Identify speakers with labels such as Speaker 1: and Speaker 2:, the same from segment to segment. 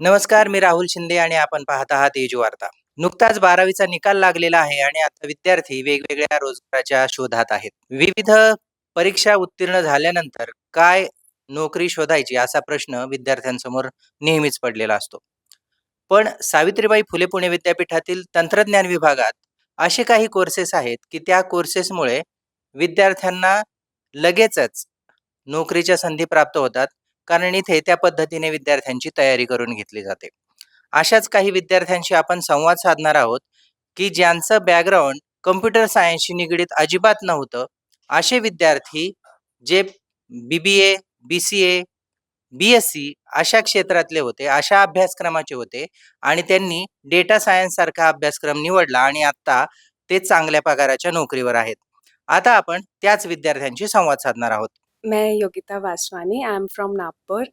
Speaker 1: नमस्कार मी राहुल शिंदे आणि आपण पाहत आहात एजू वार्ता. नुकताच बारावीचा निकाल लागलेला आहे आणि आता विद्यार्थी वेगवेगळ्या रोजगाराच्या शोधात आहेत. विविध परीक्षा उत्तीर्ण झाल्यानंतर काय नोकरी शोधायची असा प्रश्न विद्यार्थ्यांसमोर नेहमीच पडलेला असतो. पण सावित्रीबाई फुले पुणे विद्यापीठातील तंत्रज्ञान विभागात असे काही कोर्सेस आहेत की त्या कोर्सेसमुळे विद्यार्थ्यांना लगेचच नोकरीच्या संधी प्राप्त होतात कारण इथे त्या पद्धतीने विद्यार्थ्यांची तयारी करून घेतली जाते. अशाच काही विद्यार्थ्यांशी आपण संवाद साधणार आहोत की ज्यांचं बॅकग्राऊंड कम्प्युटर सायन्सशी निगडीत अजिबात नव्हतं असे विद्यार्थी जे B B A B C A B S C अशा क्षेत्रातले होते अशा अभ्यासक्रमाचे होते आणि त्यांनी डेटा सायन्स सारखा अभ्यासक्रम निवडला आणि आता ते चांगल्या पगाराच्या नोकरीवर आहेत. आता आपण त्याच विद्यार्थ्यांशी संवाद साधणार आहोत.
Speaker 2: मैं Yogita Vaswani I am from Nagpur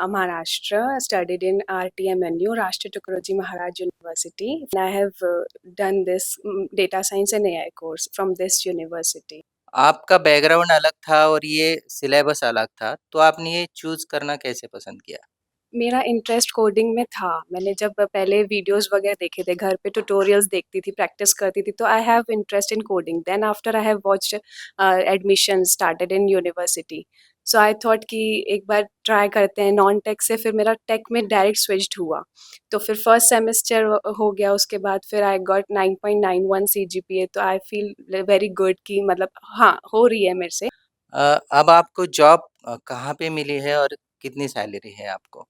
Speaker 2: uh, Maharashtra, studied in RTMNU, Rashtriya Tukaroji Maharaj University. And I have uh, done this mm, data science and AI course from this university.
Speaker 1: आपका बैकग्राउंड अलग था और ये syllabus अलग था तो आपने ये चूज करना कैसे पसंद किया
Speaker 2: मेरा इंटरेस्ट कोडिंग में था। मैंने जब पहले वीडियोस वगैरह देखे थे, घर पे ट्यूटोरियल्स देखती थी प्रैक्टिस करती थी तो I have interest in coding then after I have watched admission started in university so I thought कि एक बार ट्राई करते हैं नॉन टेक से फिर मेरा टेक में डायरेक्ट स्विच्ड हुआ। तो फिर फ़र्स्ट सेमेस्टर हो गया, उसके बाद फिर आई गॉट 9.91 सीजीपीए तो आई फील वेरी गुड कि मतलब हाँ हो रही है मेरे से।
Speaker 1: अब आपको जॉब कहाँ पे मिली है और कितनी सैलरी है आपको?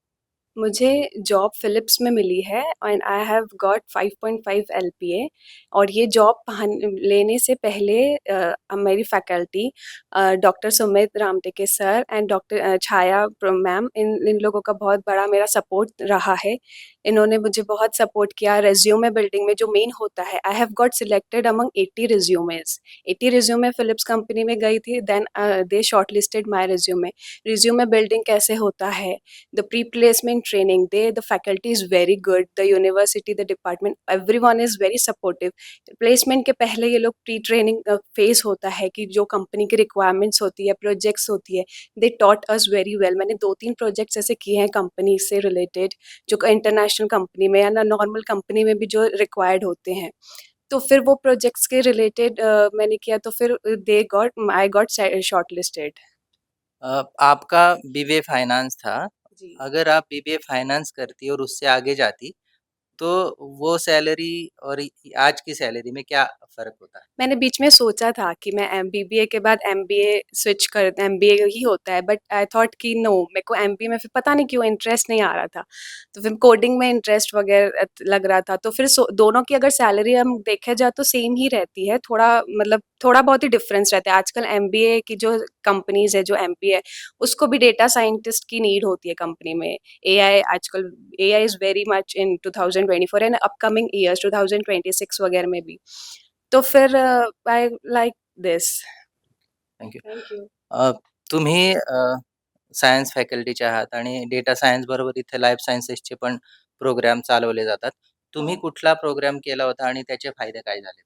Speaker 2: मुझे जॉब फिलिप्स में मिली है and I have got 5.5 LPA और ये जॉब लेने से पहले अ, मेरी faculty doctor Sumit Ramteke sir and doctor Chhaya ma'am in इन लोगों का बहुत बड़ा मेरा सपोर्ट रहा है। इन्होंने मुझे बहुत सपोर्ट किया रेज्यूमे बिल्डिंग में जो मेन होता है। I have got selected among 80 resumes 80 resume Philips company में गई थी then they shortlisted my resume resume building कैसे होता है? The pre-placement training, they, the faculty is very good, the university, the department, everyone is very supportive placement के पहले ये लोग pre training face होता है कि जो कंपनी की रिक्वायरमेंट्स होती है प्रोजेक्ट्स होती है दे टॉट अस वेरी वेल मैंने दो तीन प्रोजेक्ट्स ऐसे किए हैं कंपनी से रिलेटेड जो इंटरनेशनल कंपनी में या नॉर्मल कंपनी में भी जो रिक्वायर्ड होते हैं। तो फिर वो प्रोजेक्ट्स के रिलेटेड uh, मैंने किया तो फिर they got I got shortlisted
Speaker 1: आपका बीबीए फाइनेंस था। अगर आप बीबीए फाइनेंस करती और उससे आगे जाती तो वो सैलरी और आज की सैलरी में क्या फ़र्क होता है?
Speaker 2: मैंने बीच में सोचा था कि मैं एम बी बी ए के बाद एम बी ए स्विच कर, एम बी ए ही होता है, बट आई थॉट कि नो, मेरे को एम बी में फिर पता नहीं क्यों इंटरेस्ट नहीं आ रहा था। तो फिर कोडिंग में इंटरेस्ट वगैरह लग रहा था तो फिर दोनों की अगर सैलरी हम देखे जाए तो सेम ही रहती है, थोड़ा मतलब थोड़ा बहुत ही डिफरेंस रहता है। आजकल एम बी ए की जो कंपनीज़ है, जो एम ए, उसको भी डेटा साइंटिस्ट की नीड होती है कंपनी में। ए आई आजकल, A I is very much in two thousand twenty four and upcoming years two thousand twenty six वगैरह में भी तो फिर I like this
Speaker 1: thank you
Speaker 2: thank you
Speaker 1: uh, तुम्ही सायन्स फॅकल्टीचे आहात आणि डेटा सायन्स बरोबर इथे लाईफ सायन्सेसचे पण प्रोग्राम चालवले जातात. तुम्ही
Speaker 2: हो.
Speaker 1: कुठला प्रोग्राम केला होता आणि त्याचे फायदे काय झाले?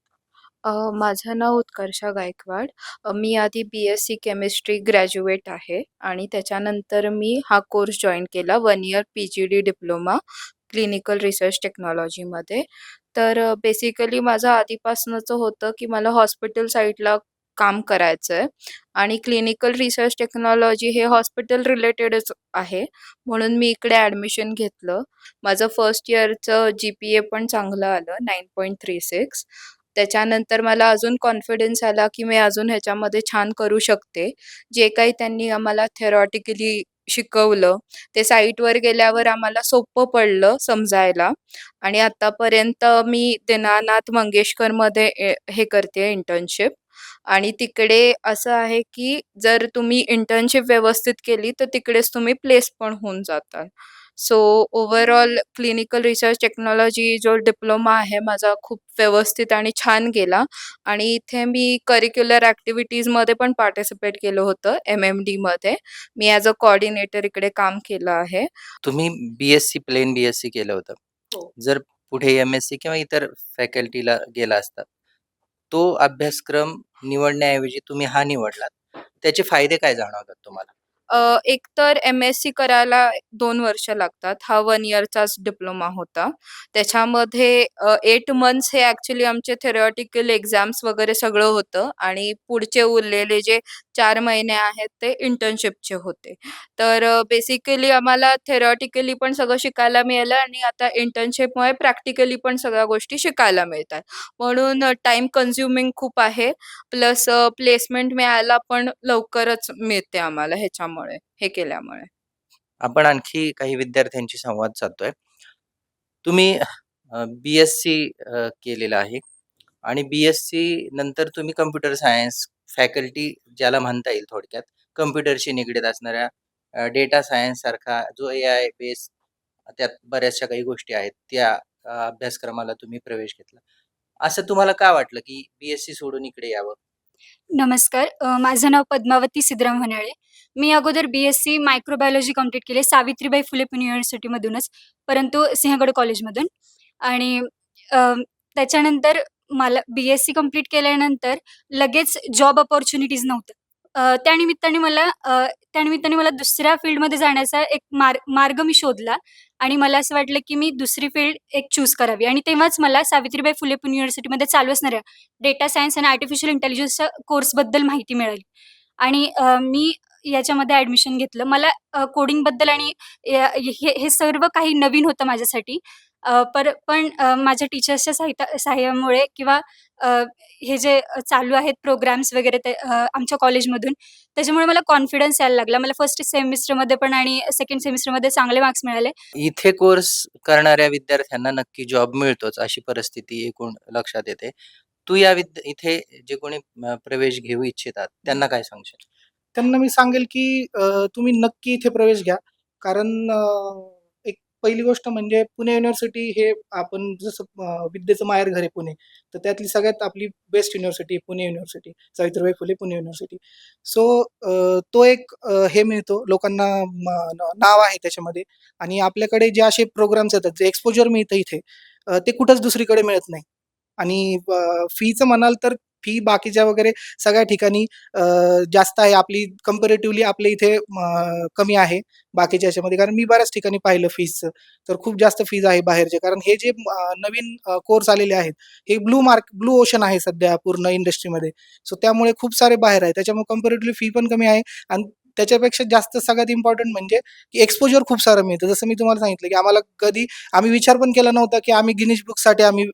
Speaker 3: अ, माझं नाव उत्कर्षा गायकवाड. अ, मी आधी B S C chemistry graduate आहे आणि त्याच्यानंतर मी हा कोर्स जॉईन केला. One year P G D diploma clinical research टेक्नॉलॉजीमध्ये तर बेसिकली माझं आधीपासूनचं होतं की मला हॉस्पिटल साईडला काम करायचं आहे आणि क्लिनिकल रिसर्च टेक्नॉलॉजी हे हॉस्पिटल रिलेटेडच आहे. म्हणून मी इकडे ॲडमिशन घेतलं. माझं फर्स्ट इयरचं जी पी ए पण चांगलं आलं नाईन पॉईंट थ्री सिक्स त्याच्यानंतर मला अजून कॉन्फिडन्स आला की मी अजून ह्याच्यामध्ये छान करू शकते. जे काही त्यांनी आम्हाला थेरॉटिकली शिकवलं. ते साईटवर गेल्यावर आम्हाला सोपं पडलं समजायला. आणि आतापर्यंत मी दीनानाथ मंगेशकरमध्ये ए हे करते इंटर्नशिप आणि तिकडे असं आहे की जर तुम्ही इंटर्नशिप व्यवस्थित केली तर तिकडेच तुम्ही प्लेस पण होऊन जातात so overall clinical research technology जो डिप्लोमा आहे माझा खूप व्यवस्थित आणि छान गेला. आणि इथे मी करिक्युलर ॲक्टिव्हिटीजमध्ये पण पार्टिसिपेट केलं होतं एम एम डीमध्ये मी ॲज अ कोऑर्डिनेटर इकडे काम केलं आहे.
Speaker 1: तुम्ही B S C plain B S C केलं होतं.
Speaker 2: हो.
Speaker 1: जर पुढे एम एस सी किंवा इतर फॅकल्टीला गेला असतात तो अभ्यासक्रम निवडण्याऐवजी तुम्ही हा निवडलात. त्याचे फायदे काय जाणवतात तुम्हाला?
Speaker 3: अ, एकतर एम-एस-सी करायला 2 वर्ष लागतात. हा 1 इयरचाच डिप्लोमा होता. त्याच्यामध्ये अ, 8 मंथ्स हे ॲक्चुअली आमचे थिअरॉटिकल एक्झाम्स वगैरे सगळं होतं आणि पुढचे उरलेले जे 4 महिने आहेत ते इंटर्नशिपचे होते. तर बेसिकली आम्हाला थेरॉटिकली पण सगळं शिकायला मिळालं आणि आता इंटर्नशिपमुळे प्रॅक्टिकली पण सगळ्या गोष्टी शिकायला मिळतात. म्हणून टाईम कन्झ्युमिंग खूप आहे. प्लस प्लेसमेंट मिळायला पण लवकरच मिळते आम्हाला ह्याच्यामुळे, हे केल्यामुळे.
Speaker 1: आपण आणखी काही विद्यार्थ्यांशी संवाद साधतोय. तुम्ही अ, बी-एस-सी अ, केलेलं आहे आणि बी-एस-सी नंतर तुम्ही कॉम्प्युटर सायन्स फॅकल्टी ज्याला म्हणता येईल थोडक्यात, कम्प्युटरशी निगडीत असणाऱ्या डेटा सायन्स सारखा जो ए आय बेस त्यात बऱ्याचशा काही गोष्टी आहेत, त्या अभ्यासक्रमाला तुम्ही प्रवेश घेतला. असं तुम्हाला का वाटलं, की बी-एस-सी सोडून इकडे यावं?
Speaker 4: नमस्कार. माझं नाव पद्मावती सिद्धराम वन्हाळे. मी अगोदर बी-एस-सी मायक्रोबायोलॉजी कंप्लीट केली सावित्रीबाई फुले पुणे युनिव्हर्सिटीमधूनच, परंतु सिंहगड कॉलेजमधून आणि त्याच्यानंतर मला बी-एस-सी कंप्लीट केल्यानंतर लगेच जॉब अपॉर्च्युनिटीज नव्हतं. त्यानिमित्ताने मला त्यानिमित्ताने मला दुसऱ्या फील्डमध्ये जाण्याचा एक मार्ग मार्ग मी शोधला आणि मला असं वाटलं, की मी दुसरी फील्ड एक चूज करावी आणि तेव्हाच मला सावित्रीबाई फुले पुणे युनिव्हर्सिटीमध्ये चालू असणाऱ्या डेटा सायन्स आणि आर्टिफिशियल इंटेलिजन्सच्या कोर्सबद्दल माहिती मिळाली आणि मी याच्यामध्ये ॲडमिशन घेतलं. मला कोडिंगबद्दल आणि हे सर्व काही नवीन होतं माझ्यासाठी. अ, पर पण अ, माझ्या टीचर्सच्या साहित्या सहाय्यामुळे किंवा अ, हे जे चालू आहेत प्रोग्राम्स वगैरे ते अ, आमच्या कॉलेजमधून, त्याच्यामुळे मला कॉन्फिडन्स यायला लागला. मला फर्स्ट सेमिस्टरमध्ये पण आणि सेकंड सेमिस्टरमध्ये चांगले मार्क्स मिळाले.
Speaker 1: इथे कोर्स करणाऱ्या विद्यार्थ्यांना नक्की जॉब मिळतोच, अशी परिस्थिती एकूण लक्षात येते. तू या विद इथे जे कोणी अ, प्रवेश घेऊ इच्छितात, त्यांना काय सांगशील?
Speaker 5: त्यांना मी सांगेल, की अ, तुम्ही नक्की इथे प्रवेश घ्या. कारण अ, पहिली गोष्ट म्हणजे पुणे युनिव्हर्सिटी हे आपण जसं विद्येचं विद्येचं माहेरघर आहे पुणे, तर त्यातली सगळ्यात आपली best university Pune university, Savitribai Phule Pune university. So तो एक हे मिळतो लोकांना नाव आहे त्याच्यामध्ये आणि आपल्याकडे जे असे प्रोग्राम्स येतात, जे एक्सपोजर मिळतं इथे, ते कुठंच दुसरीकडे मिळत नाही आणि फीचं म्हणाल तर फी बाकीच्या वगैरे सगळ्या ठिकाणी जास्त आहे. आपली कम्पेरेटिव्हली आपल्या इथे कमी आहे बाकीच्या याच्यामध्ये कारण मी बऱ्याच ठिकाणी पाहिलं फीजचं तर खूप जास्त फीज आहे बाहेरचे. कारण हे जे नवीन कोर्स आलेले आहेत, हे ब्लू मार्क ब्लू ओशन आहे सध्या पूर्ण इंडस्ट्रीमध्ये. सो त्यामुळे खूप सारे बाहेर आहे त्याच्यामुळे कम्पेरेटिव्हली फी पण कमी आहे आणि त्याच्यापेक्षा जास्त सगळ्यात इम्पॉर्टंट म्हणजे की एक्सपोजर खूप सारं मिळतं. जसं मी तुम्हाला सांगितलं, की आम्हाला कधी आम्ही विचार पण केला नव्हता, की आम्ही गिनीज बुकसाठी आम्ही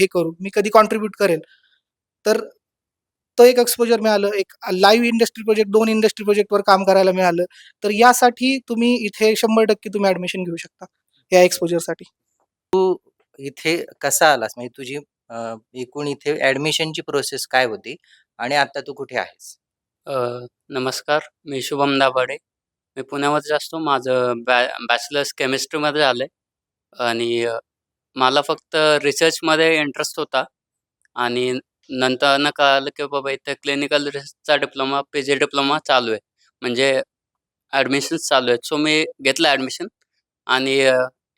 Speaker 5: हे करू, मी कधी कॉन्ट्रीब्यूट करेल. तर तो एक एक्सपोजर मिळालं. एक लाईव्ह इंडस्ट्री प्रोजेक्ट 2 इंडस्ट्री प्रोजेक्टवर काम करायला मिळालं. तर यासाठी तुम्ही इथे 100% तुम्ही ॲडमिशन घेऊ शकता, या एक्सपोजरसाठी.
Speaker 1: इथे कसा आलास? म्हणजे तुझी अ, एकूण इथे ॲडमिशनची प्रोसेस काय होती आणि आता तू कुठे आहेस?
Speaker 6: अ, नमस्कार. मी शुभम दाभाडे. मी पुण्यामध्येच असतो. माझं बॅ बॅचलर्स केमिस्ट्रीमध्ये झालं आहे आणि अ, मला फक्त रिसर्चमध्ये इंटरेस्ट होता आणि नंतरनं कळालं, की बाबा इथे क्लिनिकल रिसर्चचा डिप्लोमा, पी-जी डिप्लोमा चालू आहे. म्हणजे ॲडमिशन्स चालू आहेत. सो मी घेतलं ॲडमिशन आणि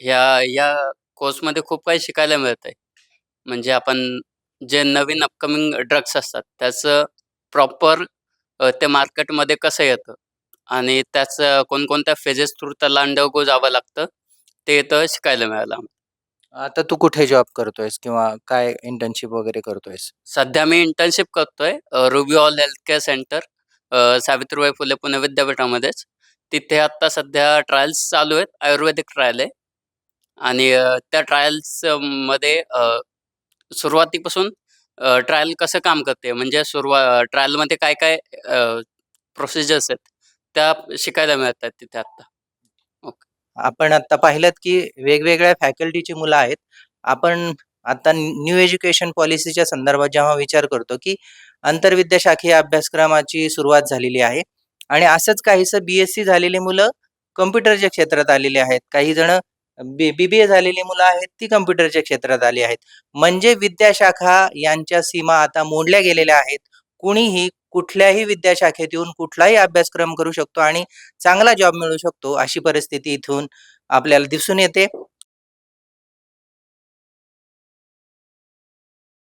Speaker 6: ह्या या कोर्समध्ये खूप काही शिकायला मिळत आहे. म्हणजे आपण जे नवीन अपकमिंग ड्रग्स असतात, त्याचं प्रॉपर ते मार्केटमध्ये कसं येतं आणि त्याचं कोणकोणत्या फेजेस थ्रू त्याला अंडरगो जावं लागतं, ते इथं शिकायला मिळालं आम्हाला.
Speaker 1: आता तू कुठे जॉब करतोयस किंवा काय इंटर्नशिप वगैरे करतोयस?
Speaker 6: सध्या मी इंटर्नशिप करतोय अ, Ruby Hall health care centre अ, सावित्रीबाई फुले पुणे विद्यापीठामध्येच. तिथे आत्ता सध्या ट्रायल्स चालू आहेत. आयुर्वेदिक ट्रायल आहे आणि अ, त्या ट्रायल्समध्ये अ, सुरुवातीपासून अ, ट्रायल कसं काम करते, म्हणजे सुरुवा ट्रायलमध्ये काय-काय अ, प्रोसिजर्स आहेत, त्या शिकायला मिळतात तिथे आत्ता.
Speaker 1: आपण आता पाहिलं की वेगवेगळ्या फॅकल्टीची मुलं आहेत. आपण आता न्यू एज्युकेशन पॉलिसीच्या संदर्भात जेव्हा विचार करतो, की आंतरविद्याशाखीय अभ्यासक्रमाची सुरुवात झालेली आहे आणि असंच काहीसं बी-एस-सी झालेली मुलं कम्प्युटरच्या क्षेत्रात आलेली आहेत. काही जण बी बी-बी-ए झालेली मुलं आहेत, ती कम्प्युटरच्या क्षेत्रात आली आहेत. म्हणजे विद्याशाखा यांच्या सीमा आता मोडल्या गेलेल्या आहेत. कुणीही कुठल्याही विद्याशाखेत येऊन कुठलाही अभ्यासक्रम करू शकतो आणि चांगला जॉब मिळू शकतो, अशी परिस्थिती इथून आपल्याला दिसून येते.